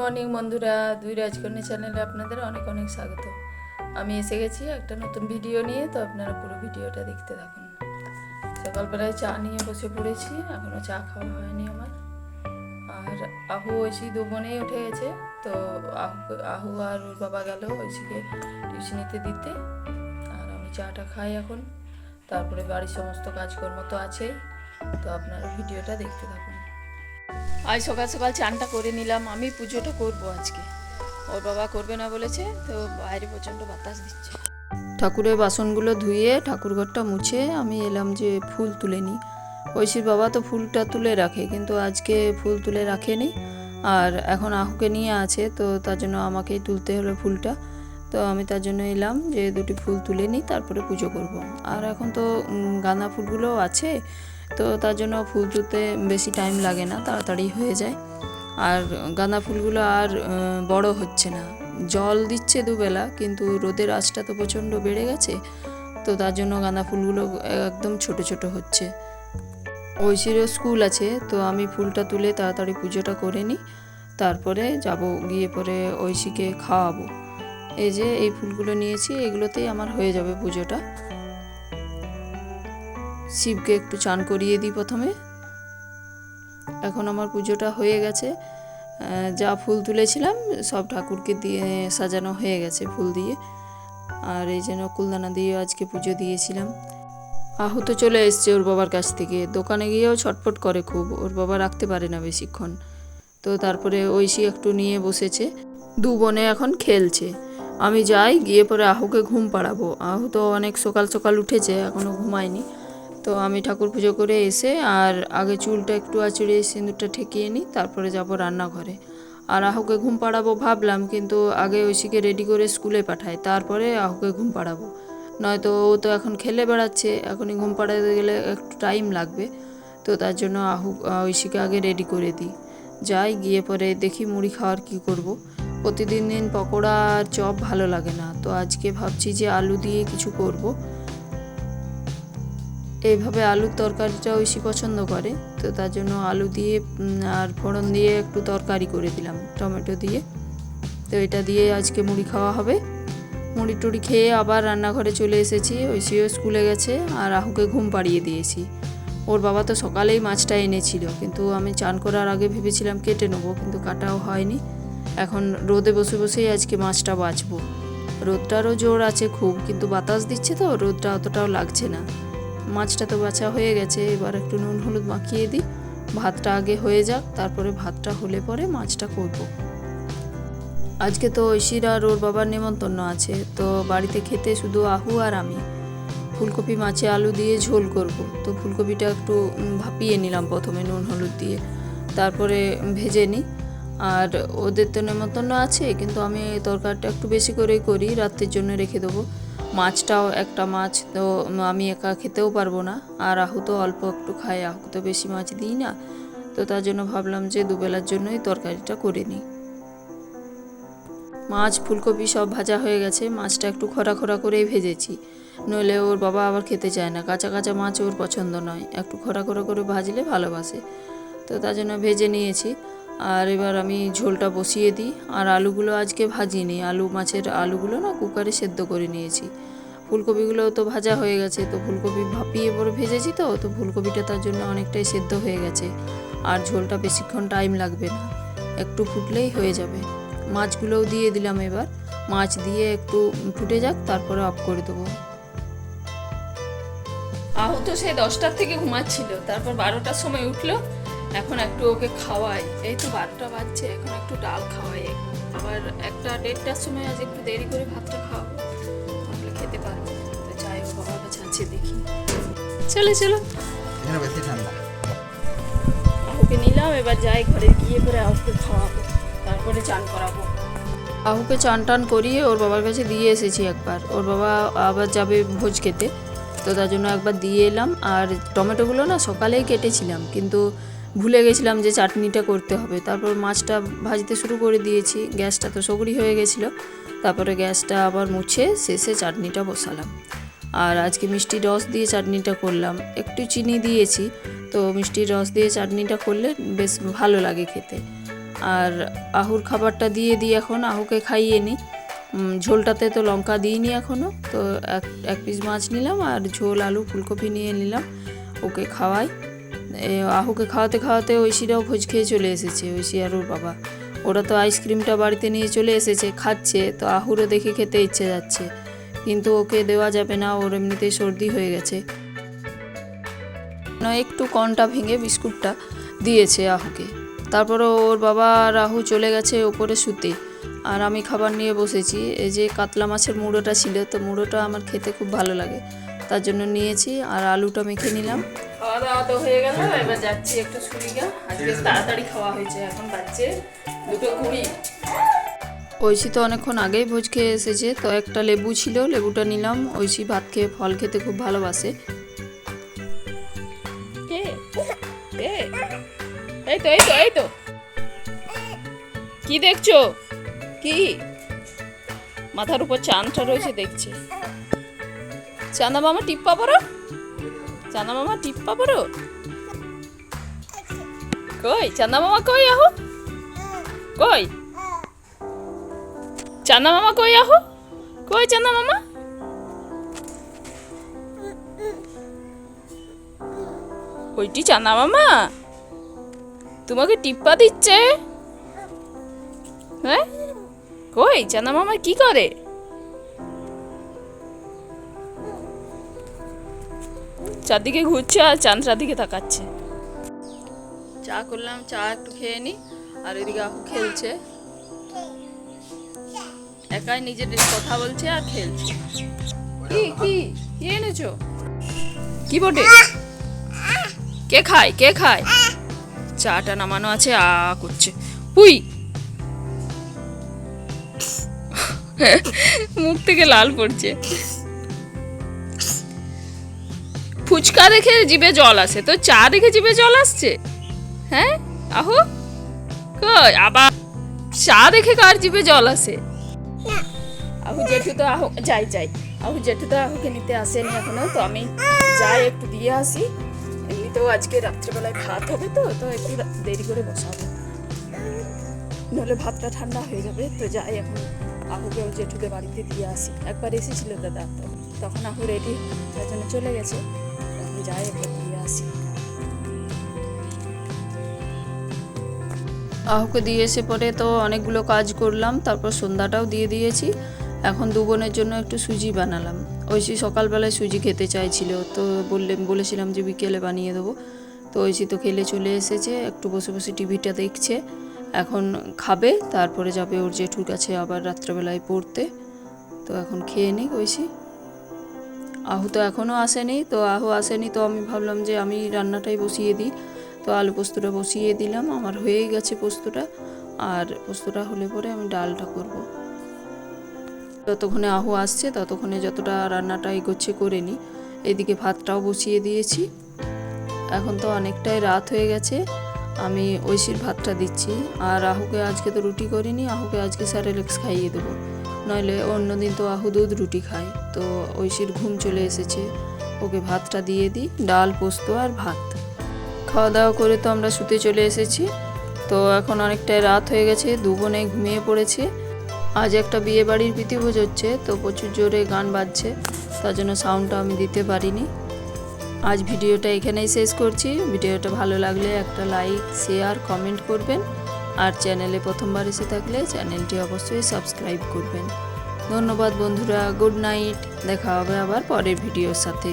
Morning বন্ধুরা, দুই রাজকন্যা চ্যানেলে আপনাদের অনেক অনেক স্বাগত। আমি এসে গেছি একটা নতুন ভিডিও নিয়ে, তো আপনারা পুরো ভিডিওটা দেখতে থাকুন। সকালবেলায় চা নিয়ে বসে পড়েছি এখনও চা খাওয়া হয়নি আমার। আর আহু ঐশী দু বোনেই উঠে গেছে, তো আহু আহু আর ওর বাবা গেল ঐশীকে টিউশনিতে দিতে। আর আমি চাটা খাই এখন। তারপরে বাড়ির সমস্ত কাজকর্ম তো আছেই, তো আপনারা ভিডিওটা দেখতে থাকুন। আজ সকাল সকাল চানটা করে নিলাম, আমি পুজোটা করব আজকে। ওর বাবা করবে না বলেছে, তো বাইরে প্রচণ্ড বাতাস দিচ্ছে। ঠাকুরের বাসনগুলো ধুয়ে ঠাকুরঘরটা মুছে আমি এলাম যে ফুল তুলে নিই। ঐশীর বাবা তো ফুলটা তুলে রাখে, কিন্তু আজকে ফুল তুলে রাখেনি। আর এখন আহুকে নিয়ে আছে, তো তার জন্য আমাকেই তুলতে হলো ফুলটা। তো আমি তার জন্য এলাম যে দুটি ফুল তুলে নিই, তারপরে পুজো করব। আর এখন তো গাঁদা ফুলগুলোও আছে তো তার জন্য ফুল তুলতে বেশি টাইম লাগে না, তাড়াতাড়ি হয়ে যায়। আর গাঁদা ফুলগুলো আর বড় হচ্ছে না। জল দিচ্ছে দুবেলা, কিন্তু রোদের আঁচটা তো প্রচণ্ড বেড়ে গেছে, তো তার জন্য গাঁদা ফুলগুলো একদম ছোট ছোট হচ্ছে। ঐশীরও স্কুল আছে, তো আমি ফুলটা তুলে তাড়াতাড়ি পুজোটা করে নিই। তারপরে যাব গিয়ে পরে ঐশীকে খাওয়াবো। এই যে, এই ফুলগুলো নিয়েছি, এগুলোতেই আমার হয়ে যাবে পুজোটা। শিবকে একটু চান করিয়ে দিই প্রথমে। এখন আমার পুজোটা হয়ে গেছে। যা ফুল তুলেছিলাম সব ঠাকুরকে দিয়ে সাজানো হয়ে গেছে ফুল দিয়ে। আর এই যে নকুলদানা দিয়ে আজকে পুজো দিয়েছিলাম। আহু তো চলে এসছে ওর বাবার কাছ থেকে। দোকানে গিয়েও ছটফট করে খুব। ওর বাবা রাখতে পারে না বেশিক্ষণ। তো তারপরে ঐশী একটু নিয়ে বসেছে। দু বোনে এখন খেলছে। আমি যাই, গিয়ে পরে আহুকে ঘুম পাড়াবো। আহু তো অনেক সকাল সকাল উঠেছে এখনও ঘুমায়নি। তো আমি ঠাকুর পুজো করে এসে আর আগে চুলটা একটু আঁচড়ে সিঁদুরটা ঠেকিয়ে নিই, তারপরে যাব রান্নাঘরে। আর আহুকে ঘুম পাড়াবো ভাবলাম, কিন্তু আগে ঐশীকে রেডি করে স্কুলে পাঠাই, তারপরে আহুকে ঘুম পাড়াবো। নয়তো ও তো এখন খেলে বেড়াচ্ছে, এখনই ঘুম পাড়াতে গেলে একটু টাইম লাগবে। তো তার জন্য আহু ঐশীকে আগে রেডি করে দিই। যাই, গিয়ে পরে দেখি মুড়ি খাওয়ার কি করব। প্রতিদিন দিন পকোড়া আর চপ ভালো লাগে না। তো আজকে ভাবছি যে আলু দিয়ে কিছু করব। এইভাবে আলুর তরকারিটা ঐশী পছন্দ করে, তো তার জন্য আলু দিয়ে আর ফোড়ন দিয়ে একটু তরকারি করে দিলাম, টমেটো দিয়ে। তো এটা দিয়ে আজকে মুড়ি খাওয়া হবে। মুড়ি টুড়ি খেয়ে আবার রান্নাঘরে চলে এসেছি ঐশীও স্কুলে গেছে আর আহুকে ঘুম পাড়িয়ে দিয়েছি। ওর বাবা তো সকালেই মাছটা এনেছিল, কিন্তু আমি চান করার আগে ভেবেছিলাম কেটে নেব, কিন্তু কাটাও হয়নি। এখন রোদে বসে বসেই আজকে মাছটা বাঁচবো। রোদটারও জোর আছে খুব, কিন্তু বাতাস দিচ্ছে তো, রোদটা অতটাও লাগছে না। মাছটা তো বাছা হয়ে গেছে, এবার একটু নুন হলুদ মাখিয়ে দিই। ভাতটা আগে হয়ে যাক, তারপরে ভাতটা হলে পরে মাছটা করব। আজকে তো ঐশীর আর ওর বাবার নেমন্তন্ন আছে, তো বাড়িতে খেতে শুধু আহু আর আমি। ফুলকপি মাছে আলু দিয়ে ঝোল করব, তো ফুলকপিটা একটু ভাপিয়ে নিলাম প্রথমে নুন হলুদ দিয়ে। তারপরে ভেজে নিই। আর ওদের তো নেমন্তন্ন আছে, কিন্তু আমি তরকারিটা একটু বেশি করেই করি, রাত্রের জন্য রেখে দেবো। মাছটাও একটা মাছ, তো আমি একা খেতেও পারব না। আর আহু তো অল্প একটু খায় আহু তো বেশি মাছ দিই না। তো তার জন্য ভাবলাম যে দুবেলার জন্যই তরকারিটা করে নিই। মাছ, ফুলকপি সব ভাজা হয়ে গেছে, মাছটা একটু খরা খরা করেই ভেজেছি। নইলে ওর বাবা আবার খেতে চায় না, কাঁচা কাঁচা মাছ ওর পছন্দ নয়, একটু খরা খরা করে ভাজলে ভালোবাসে। তো তার জন্য ভেজে নিয়েছি। আর এবার আমি ঝোলটা বসিয়ে দিই। আর আলুগুলো আজকে ভাজিনি। আলু মাছের আলুগুলো না কুকারে সেদ্ধ করে নিয়েছি। ফুলকপিগুলো তো ভাজা হয়ে গেছে, তো ফুলকপি ভাপিয়ে পরে ভেজেছি তো তো ফুলকপিটা তার জন্য অনেকটাই সেদ্ধ হয়ে গেছে। আর ঝোলটা বেশিক্ষণ টাইম লাগবে না, একটু ফুটলেই হয়ে যাবে। মাছগুলোও দিয়ে দিলাম এবার। মাছ দিয়ে একটু ফুটে যাক, তারপরে অফ করে দেবো। আহু তো সেই দশটার থেকে ঘুমাচ্ছিল, তারপর বারোটার সময় উঠল। এখন একটু ওকে খাওয়াই। এই তো বারোটা বাজছে এখন একটু ডাল খাওয়াই। আবার একটা দেড়টার সময় আজ একটু দেরি করে ভাতটা খাওয়াবো। তাহলে খেতে পারব। তো যাই ও বাবার কাছে আছে দেখি। চলো চলো। আহুকে নিলাম এবার যাই ঘরে গিয়ে করে আহুকে খাওয়াবো। তারপরে চান করাবো। আহুকে চান টান করিয়ে ওর বাবার কাছে দিয়ে এসেছি একবার। ওর বাবা আবার যাবে ভোজ খেতে। তো তার জন্য একবার দিয়ে এলাম। আর টমেটোগুলো না সকালেই কেটেছিলাম। কিন্তু ভুলে গেছিলাম যে চাটনিটা করতে হবে। তারপর মাছটা ভাজতে শুরু করে দিয়েছি। গ্যাসটা তো সগড়ি হয়ে গেছিল। তারপরে গ্যাসটা আবার মুছে শেষে চাটনিটা বসালাম। আর আজকে মিষ্টি রস দিয়ে চাটনিটা করলাম। একটু চিনি দিয়েছি, তো মিষ্টির রস দিয়ে চাটনিটা করলে বেশ ভালো লাগে খেতে। আর আহুর খাবারটা দিয়ে দিই এখন, আহুকে খাইয়ে নিই। ঝোলটাতে তো লঙ্কা দিইনি এখনও তো এক এক পিস মাছ নিলাম আর ঝোল, আলু, ফুলকপি নিয়ে নিলাম। ওকে খাওয়াই। আহুকে খাওয়াতে খাওয়াতে ঐশীরাও ভোজ খেয়ে চলে এসেছে। ঐশী আর ওর বাবা, ওরা তো আইসক্রিমটা বাড়িতে নিয়ে চলে এসেছে, খাচ্ছে, তো আহুরও দেখে খেতে ইচ্ছে যাচ্ছে। কিন্তু ওকে দেওয়া যাবে না, ওর এমনিতেই সর্দি হয়ে গেছে। একটু কনটা ভেঙে বিস্কুটটা দিয়েছে আহুকে। তারপরে ওর বাবা আর আহু চলে গেছে ওপরে শুতে। আর আমি খাবার নিয়ে বসেছি, এই যে কাতলা মাছের মুড়োটা ছিল, তো মুড়োটা আমার খেতে খুব ভালো লাগে। তার জন্য নিয়েছি আর আলুটা মেখে নিলাম। খাওয়া দাওয়া তো হয়ে গেল এবার যাচ্ছি একটু সুরিগা আজকে তাড়াতাড়ি খাওয়া হয়েছে এখন বাচ্চে দুটো কুড়ি। ঐশী তো অনেকক্ষণ আগেই ভোজ খেয়ে এসেছে তো একটা লেবু ছিল লেবুটা নিলাম। ঐশী ভাত খেয়ে ফল খেতে খুব ভালোবাসে। এই তো এই তো এই তো। কি দেখছ? কি? মাথার উপর চাঁদটা রয়েছে দেখছে। চাঁদা মামা টিপ্পা পড়ো চাঁদা মামা টিপ্পা পড়ো কই? চাঁদা মামা কই আহো? কই? চাঁদা মামা কই আহো? কই চাঁদা মামা ওইটি চাঁদা মামা তোমাকে টিপ্পা দিচ্ছে? হ্যাঁ? কই? চাঁদা মামা কি করে? চারদিকে ঘুরছে আর চাঁদটার দিকে তাকাচ্ছে। চা করলাম, চা একটু খেয়ে নি, আর এদিকে আপু খেলছে। একাই নিজের কথা বলছে আর খেলছে। কি কি কি এনেছো? কি বটে কে খায় কে খায়? চাটা নামানো আছে, আ করছে। পুই মুখ থেকে লাল পড়ছে। ফুচকা দেখে জিভে জল আসে। তো চা দেখে জিভে জল আসছে? হ্যাঁ? আহো। কই? আবার চা দেখে কার জিভে জল আসে? আহু জেঠু তো আহু যাই যাই। আহু জেঠু তো আহুকে নিতে আসেনি এখনও, তো আমি যাই একটু দিয়ে আসি। এমনিতেও আজকে রাত্রেবেলায় ভাত হবে তো তো একটু দেরি করে বসাবো। নাহলে ভাতটা ঠান্ডা হয়ে যাবে, তো যাই এখন আহুকে ওর জেঠুদের বাড়িতে দিয়ে আসি। একবার এসেছিল দাদা তখন আহু রেডি তার জন্য চলে গেছে। যাই একবার দিয়ে আসি। আহুকে দিয়ে এসে পরে তো অনেকগুলো কাজ করলাম, তারপর সন্ধ্যাটাও দিয়ে দিয়েছি। এখন দু বোনের জন্য একটু সুজি বানালাম। ঐশী সকালবেলায় সুজি খেতে চাইছিল, তো বললে বলেছিলাম যে বিকেলে বানিয়ে দেবো। তো ঐশী তো খেলে চলে এসেছে, একটু বসে বসে টিভিটা দেখছে। এখন খাবে, তারপরে যাবে ওর জেঠুর কাছে আবার রাত্রেবেলায় পড়তে। তো এখন খেয়ে নিক ঐশী। আহু তো এখনও আসেনি, তো আহু আসেনি, তো আমি ভাবলাম যে আমি রান্নাটাই বসিয়ে দিই। তো আলু পোস্তটা বসিয়ে দিলাম, আমার হয়েই গেছে পোস্তটা। আর পোস্তটা হলে পরে আমি ডালটা করব। যতক্ষণে আহু আসছে, ততক্ষণে যতটা রান্নাটা এগোচ্ছে করে নিই। এদিকে ভাতটাও বসিয়ে দিয়েছি। এখন তো অনেকটাই রাত হয়ে গেছে। আমি ঐশীর ভাতটা দিচ্ছি। আর আহুকে আজকে তো রুটি করিনি, আহুকে আজকে স্যারেলেক্স খাইয়ে দেবো। নইলে অন্যদিন তো আহু দুধ রুটি খায়। তো ঐশীর ঘুম চলে এসেছে। ওকে ভাতটা দিয়ে দিই, ডাল, পোস্ত আর ভাত। খাওয়া দাওয়া করে তো আমরা শুতে চলে এসেছি। তো এখন অনেকটাই রাত হয়ে গেছে দু বোনে ঘুমিয়ে পড়েছে। আজ একটা বিয়ে বাড়ির প্রীতিভোজ হচ্ছে তো প্রচুর জোরে গান বাজছে। তার জন্য সাউন্ডটা আমি দিতে পারিনি। আজ ভিডিওটা এখানেই শেষ করছি। ভিডিওটা ভালো লাগলে একটা লাইক শেয়ার কমেন্ট করবেন। আর চ্যানেলে প্রথমবার এসে থাকলে চ্যানেলটি অবশ্যই সাবস্ক্রাইব করবেন। ধন্যবাদ বন্ধুরা গুড নাইট দেখা হবে আবার পরের ভিডিওর সাথে।